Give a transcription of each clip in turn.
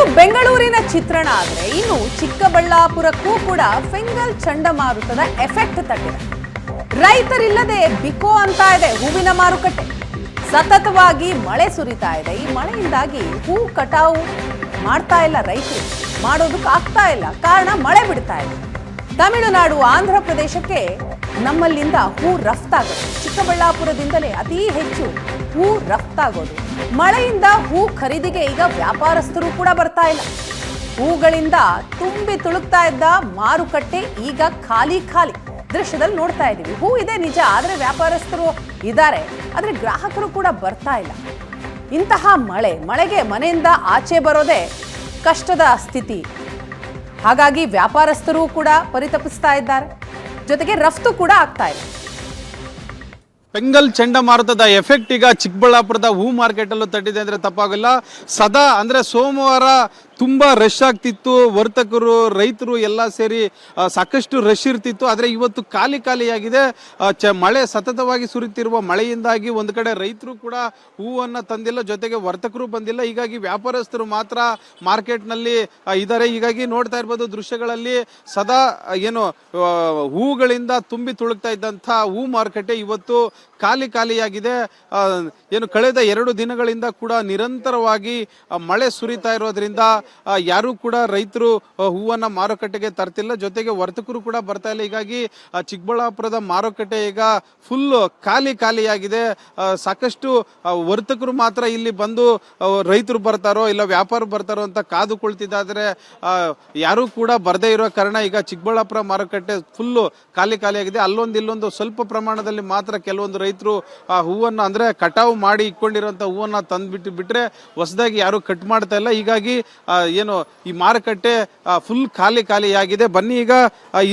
ಇದು ಬೆಂಗಳೂರಿನ ಚಿತ್ರಣ ಆದರೆ ಇನ್ನು ಚಿಕ್ಕಬಳ್ಳಾಪುರಕ್ಕೂ ಕೂಡ ಫೆಂಗಲ್ ಚಂಡಮಾರುತದ ಎಫೆಕ್ಟ್ ತಟ್ಟಿದೆ. ರೈತರಿಲ್ಲದೆ ಬಿಕೋ ಅಂತ ಇದೆ ಹೂವಿನ ಮಾರುಕಟ್ಟೆ. ಸತತವಾಗಿ ಮಳೆ ಸುರಿತಾ ಇದೆ. ಈ ಮಳೆಯಿಂದಾಗಿ ಹೂ ಕಟಾವು ಮಾಡ್ತಾ ಇಲ್ಲ ರೈತರು. ಮಾಡೋದಕ್ಕೆ ಆಗ್ತಾ ಇಲ್ಲ. ಕಾರಣ ಮಳೆ ಬಿಡ್ತಾ ಇದೆ. ತಮಿಳುನಾಡು ಆಂಧ್ರ ಪ್ರದೇಶಕ್ಕೆ ನಮ್ಮಲ್ಲಿಂದ ಹೂ ರಫ್ತಾಗುತ್ತೆ ಚಿಕ್ಕಬಳ್ಳಾಪುರದಿಂದಲೇ ಅತಿ ಹೆಚ್ಚು ಹೂ ರಫ್ತಾಗೋದು ಮಳೆಯಿಂದ ಹೂ ಖರೀದಿಗೆ ಈಗ ವ್ಯಾಪಾರಸ್ಥರು ಕೂಡ ಬರ್ತಾ ಇಲ್ಲ. ಹೂಗಳಿಂದ ತುಂಬಿ ತುಳುಕ್ತಾ ಇದ್ದ ಮಾರುಕಟ್ಟೆ ಈಗ ಖಾಲಿ ಖಾಲಿ. ದೃಶ್ಯದಲ್ಲಿ ನೋಡ್ತಾ ಇದ್ದೀವಿ. ಹೂ ಇದೆ ನಿಜ, ಆದರೆ ವ್ಯಾಪಾರಸ್ಥರು ಇದ್ದಾರೆ. ಆದರೆ ಗ್ರಾಹಕರು ಕೂಡ ಬರ್ತಾ ಇಲ್ಲ. ಇಂತಹ ಮಳೆ, ಮಳೆಗೆ ಮನೆಯಿಂದ ಆಚೆ ಬರೋದೇ ಕಷ್ಟದ ಸ್ಥಿತಿ. ಹಾಗಾಗಿ ವ್ಯಾಪಾರಸ್ಥರು ಕೂಡ ಪರಿತಪಿಸ್ತಾ ಇದ್ದಾರೆ. ಜೊತೆಗೆ ರಫ್ತು ಕೂಡ ಆಗ್ತಾ ಇದೆ. ಬೆಂಗಲ್ ಚಂಡಮಾರುತದ ಎಫೆಕ್ಟ್ ಈಗ ಚಿಕ್ಕಬಳ್ಳಾಪುರದ ಹೂ ಮಾರ್ಕೆಟಲ್ಲೂ ತಟ್ಟಿದೆ ಅಂದರೆ ತಪ್ಪಾಗಿಲ್ಲ. ಸದಾ ಅಂದರೆ ಸೋಮವಾರ ತುಂಬ ರಶ್ ಆಗ್ತಿತ್ತು. ವರ್ತಕರು, ರೈತರು ಎಲ್ಲ ಸೇರಿ ಸಾಕಷ್ಟು ರಶ್ ಇರ್ತಿತ್ತು. ಆದರೆ ಇವತ್ತು ಖಾಲಿ ಖಾಲಿಯಾಗಿದೆ. ಚ, ಮಳೆ ಸತತವಾಗಿ ಸುರಿತಿರುವ ಮಳೆಯಿಂದಾಗಿ ಒಂದು ಕಡೆ ರೈತರು ಕೂಡ ಹೂವನ್ನು ತಂದಿಲ್ಲ, ಜೊತೆಗೆ ವರ್ತಕರು ಬಂದಿಲ್ಲ. ಹೀಗಾಗಿ ವ್ಯಾಪಾರಸ್ಥರು ಮಾತ್ರ ಮಾರ್ಕೆಟ್ನಲ್ಲಿ ಇದ್ದಾರೆ ಹೀಗಾಗಿ ನೋಡ್ತಾ ಇರ್ಬೋದು ದೃಶ್ಯಗಳಲ್ಲಿ ಸದಾ ಏನು ಹೂಗಳಿಂದ ತುಂಬಿ ತುಳುಕ್ತಾ ಇದ್ದಂಥ ಹೂ ಮಾರುಕಟ್ಟೆ ಇವತ್ತು ಖಾಲಿ ಖಾಲಿಯಾಗಿದೆ. ಏನು ಕಳೆದ ಎರಡು ದಿನಗಳಿಂದ ಕೂಡ ನಿರಂತರವಾಗಿ ಮಳೆ ಸುರಿತಾ ಇರೋದ್ರಿಂದ ಯಾರೂ ಕೂಡ ರೈತರು ಹೂವನ್ನು ಮಾರುಕಟ್ಟೆಗೆ ತರ್ತಿಲ್ಲ. ಜೊತೆಗೆ ವರ್ತಕರು ಕೂಡ ಬರ್ತಾ ಇಲ್ಲ. ಹೀಗಾಗಿ ಚಿಕ್ಕಬಳ್ಳಾಪುರದ ಮಾರುಕಟ್ಟೆ ಈಗ ಫುಲ್ ಖಾಲಿ ಖಾಲಿಯಾಗಿದೆ. ಸಾಕಷ್ಟು ವರ್ತಕರು ಮಾತ್ರ ಇಲ್ಲಿ ಬಂದು ರೈತರು ಬರ್ತಾರೋ ಇಲ್ಲ ವ್ಯಾಪಾರ ಬರ್ತಾರೋ ಅಂತ ಕಾದುಕೊಳ್ತಿದ್ದಾದರೆ ಯಾರೂ ಕೂಡ ಬರದೇ ಇರೋ ಕಾರಣ ಈಗ ಚಿಕ್ಕಬಳ್ಳಾಪುರ ಮಾರುಕಟ್ಟೆ ಫುಲ್ಲು ಖಾಲಿ ಖಾಲಿಯಾಗಿದೆ. ಅಲ್ಲೊಂದು ಇಲ್ಲೊಂದು ಸ್ವಲ್ಪ ಪ್ರಮಾಣದಲ್ಲಿ ಮಾತ್ರ ಕೆಲವೊಂದು ಆ ಹೂವನ್ನು ಅಂದರೆ ಕಟಾವು ಮಾಡಿ ಇಟ್ಕೊಂಡಿರೋಂಥ ಹೂವನ್ನು ತಂದುಬಿಟ್ಟು ಬಿಟ್ಟರೆ ಹೊಸದಾಗಿ ಯಾರೂ ಕಟ್ ಮಾಡ್ತಾ ಇಲ್ಲ. ಹೀಗಾಗಿ ಏನು, ಈ ಮಾರುಕಟ್ಟೆ ಫುಲ್ ಖಾಲಿ ಖಾಲಿಯಾಗಿದೆ ಬನ್ನಿ ಈಗ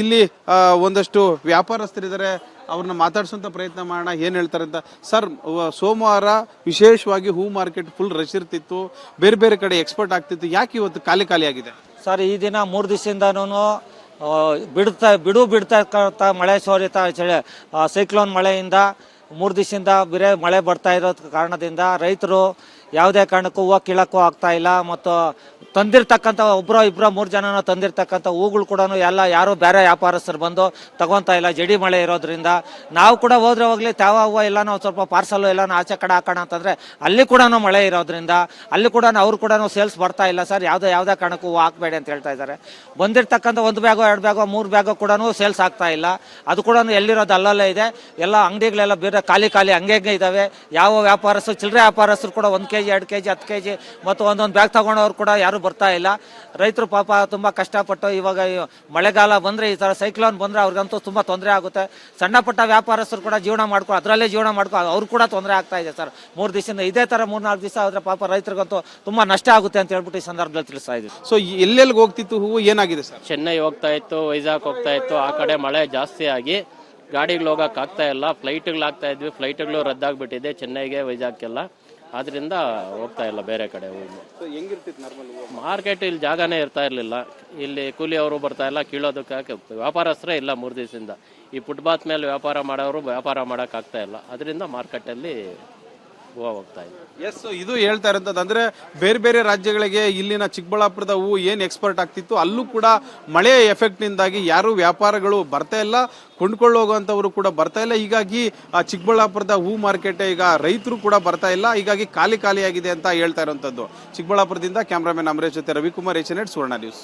ಇಲ್ಲಿ ಒಂದಷ್ಟು ವ್ಯಾಪಾರಸ್ಥರಿದ್ದಾರೆ. ಅವ್ರನ್ನ ಮಾತಾಡ್ಸೋಂಥ ಪ್ರಯತ್ನ ಮಾಡೋಣ, ಏನು ಹೇಳ್ತಾರೆ ಅಂತ. ಸರ್ ಸೋಮವಾರ ವಿಶೇಷವಾಗಿ ಹೂ ಮಾರ್ಕೆಟ್ ಫುಲ್ ರಶ್ ಇರ್ತಿತ್ತು. ಬೇರೆ ಬೇರೆ ಕಡೆ ಎಕ್ಸ್ಪೋರ್ಟ್ ಆಗ್ತಿತ್ತು. ಯಾಕೆ ಇವತ್ತು ಖಾಲಿ ಖಾಲಿ ಆಗಿದೆ? ಸರ್, ಈ ದಿನ ಮೂರು ದಿವಸದಿಂದನೂ ಬಿಡ್ತಾ, ಬಿಡು ಬಿಡ್ತಾ ಮಳೆ ಸೋರಿತ ಸೈಕ್ಲೋನ್ ಮಳೆಯಿಂದ ಮೂರು ದಿವಸದಿಂದ ಬೇರೆ ಮಳೆ ಬರ್ತಾ ಇರೋ ಕಾರಣದಿಂದ ರೈತರು ಯಾವುದೇ ಕಾರಣಕ್ಕೂ ಹೂವು ಕೀಳಕ್ಕೂ ಆಗ್ತಾ ಇಲ್ಲ ಮತ್ತು ತಂದಿರ್ತಕ್ಕಂಥ ಒಬ್ಬರೋ ಇಬ್ಬರೋ ಮೂರು ಜನನ ತಂದಿರ್ತಕ್ಕಂಥ ಹೂಗಳು ಕೂಡ ಎಲ್ಲ ಯಾರು ಬೇರೆ ವ್ಯಾಪಾರಸ್ಥರು ಬಂದು ತಗೊತಾ ಇಲ್ಲ. ಜಡಿ ಮಳೆ ಇರೋದ್ರಿಂದ ನಾವು ಕೂಡ ಹೋದ್ರೆ ಹೋಗ್ಲಿ, ತಾವ ಹೂವು ಎಲ್ಲ ನಾವು ಸ್ವಲ್ಪ ಪಾರ್ಸಲ್ ಎಲ್ಲ ಆಚೆ ಕಡೆ ಹಾಕೋಣ ಅಂತಂದರೆ ಅಲ್ಲಿ ಕೂಡ ಮಳೆ ಇರೋದ್ರಿಂದ ಅಲ್ಲಿ ಕೂಡ ಅವ್ರು ಕೂಡ ಸೇಲ್ಸ್ ಬರ್ತಾ ಇಲ್ಲ ಸರ್. ಯಾವುದೇ ಯಾವುದೇ ಕಾರಣಕ್ಕೂ ಹೂವು ಹಾಕಬೇಡಿ ಅಂತ ಹೇಳ್ತಾ ಇದ್ದಾರೆ. ಬಂದಿರ್ತಕ್ಕಂಥ ಒಂದು ಬ್ಯಾಗೋ, ಎರಡು ಬ್ಯಾಗೋ, ಮೂರು ಬ್ಯಾಗೋ ಕೂಡ ಸೇಲ್ಸ್ ಆಗ್ತಾ ಇಲ್ಲ. ಅದು ಕೂಡ ಎಲ್ಲಿರೋದು ಅಲ್ಲಲ್ಲೇ ಇದೆ. ಎಲ್ಲ ಅಂಗಡಿಗಳೆಲ್ಲ ಬೇರೆ ಖಾಲಿ ಖಾಲಿ ಹಂಗೆ ಹಂಗೆ ಇದ್ದಾವೆ ಯಾವ ವ್ಯಾಪಾರಸ್ಥರು ಚಿಲ್ಲರೆ ವ್ಯಾಪಾರಸ್ಥರು ಕೂಡ ಒಂದು ಕೆ ಜಿ ಎರಡು ಕೆ ಜಿ ಹತ್ತು ಕೆ ಜಿ ಮತ್ತು ಒಂದೊಂದು ಬ್ಯಾಗ್ ತಗೊಂಡವ್ರು ಕೂಡ ಯಾರೂ ಬರ್ತಾ ಇಲ್ಲ. ರೈತರು ಪಾಪ ತುಂಬ ಕಷ್ಟಪಟ್ಟು ಇವಾಗ ಮಳೆಗಾಲ ಬಂದರೆ ಈ ಥರ ಸೈಕ್ಲೋನ್ ಬಂದರೆ ಅವ್ರಿಗಂತೂ ತುಂಬ ತೊಂದರೆ ಆಗುತ್ತೆ. ಸಣ್ಣ ಪುಟ್ಟ ವ್ಯಾಪಾರಸ್ಥರು ಕೂಡ ಜೀವನ ಮಾಡ್ಕೊ ಅದರಲ್ಲೇ ಜೀವನ ಮಾಡ್ಕೊ ಅವ್ರು ಕೂಡ ತೊಂದರೆ ಆಗ್ತಾ ಇದೆ ಸರ್. ಮೂರು ದಿವಸದಿಂದ ಇದೇ ಥರ ಮೂರು ನಾಲ್ಕು ದಿವಸ ಆದರೆ ಪಾಪ ರೈತರಿಗಂತೂ ತುಂಬ ನಷ್ಟ ಆಗುತ್ತೆ ಅಂತ ಹೇಳ್ಬಿಟ್ಟು ಈ ಸಂದರ್ಭದಲ್ಲಿ ತಿಳಿಸ್ತಾ ಇದ್ದೀವಿ. ಸೊ ಎಲ್ಲೆಲ್ಲಿ ಹೋಗ್ತಿತ್ತು ಹೂವು ಏನಾಗಿದೆ ಸರ್? ಚೆನ್ನೈ ಹೋಗ್ತಾ ಇತ್ತು ವೈಜಾಗ್ ಹೋಗ್ತಾ ಇತ್ತು ಆ ಕಡೆ ಮಳೆ ಜಾಸ್ತಿ ಆಗಿ ಗಾಡಿಗಳು ಹೋಗಕ್ಕೆ ಆಗ್ತಾ ಇಲ್ಲ. ಫ್ಲೈಟ್ಗಳು ಆಗ್ತಾ ಇದ್ವಿ. ಫ್ಲೈಟ್ಗಳು ರದ್ದಾಗ್ಬಿಟ್ಟಿದೆ. ಚೆನ್ನೈಗೆ ವೈಜಾಗ್ಗೆಲ್ಲ. ಆದ್ರಿಂದ ಹೋಗ್ತಾ ಇಲ್ಲ ಬೇರೆ ಕಡೆ ಹೋಗಿ. ಹೆಂಗಿರ್ತಿತ್ತು ನಾರ್ಮಲ್ ಮಾರ್ಕೆಟ್ ಇಲ್ಲಿ ಜಾಗನೇ ಇರ್ತಾ ಇರಲಿಲ್ಲ. ಇಲ್ಲಿ ಕೂಲಿ ಅವರು ಬರ್ತಾ ಇಲ್ಲ. ಕೀಳೋದಕ್ಕೆ ವ್ಯಾಪಾರಸ್ಥರೇ ಇಲ್ಲ ಮೂರು ದಿವಸದಿಂದ. ಈ ಫುಟ್ಪಾತ್ ಮೇಲೆ ವ್ಯಾಪಾರ ಮಾಡೋರು ವ್ಯಾಪಾರ ಮಾಡೋಕ್ಕಾಗ್ತಾ ಇಲ್ಲ. ಅದರಿಂದ ಮಾರ್ಕೆಟಲ್ಲಿ ಹೂವು ಹೋಗ್ತಾ ಇದೆ. ಎಸ್ ಇದು ಹೇಳ್ತಾ ಇರೋಂಥದ್ದು ಅಂದ್ರೆ ಬೇರೆ ಬೇರೆ ರಾಜ್ಯಗಳಿಗೆ ಇಲ್ಲಿನ ಚಿಕ್ಕಬಳ್ಳಾಪುರದ ಹೂವು ಏನು ಎಕ್ಸ್ಪರ್ಟ್ ಆಗ್ತಿತ್ತು, ಅಲ್ಲೂ ಕೂಡ ಮಳೆಯ ಎಫೆಕ್ಟ್ನಿಂದಾಗಿ ಯಾರು ವ್ಯಾಪಾರಗಳು ಬರ್ತಾ ಇಲ್ಲ ಕೊಂಡ್ಕೊಳ್ಳೋಗುವಂಥವರು ಕೂಡ ಬರ್ತಾ ಇಲ್ಲ. ಹೀಗಾಗಿ, ಆ ಚಿಕ್ಕಬಳ್ಳಾಪುರದ ಹೂ ಮಾರ್ಕೆಟ್ ಈಗ ರೈತರು ಕೂಡ ಬರ್ತಾ ಇಲ್ಲ. ಹೀಗಾಗಿ ಖಾಲಿ ಖಾಲಿಯಾಗಿದೆ ಅಂತ ಹೇಳ್ತಾ ಇರೋಂಥದ್ದು. ಚಿಕ್ಕಬಳ್ಳಾಪುರದಿಂದ ಕ್ಯಾಮ್ರಾಮನ್ ಅಮರೇಶ್ ಜೊತೆ Ravikumar H N Suvarna news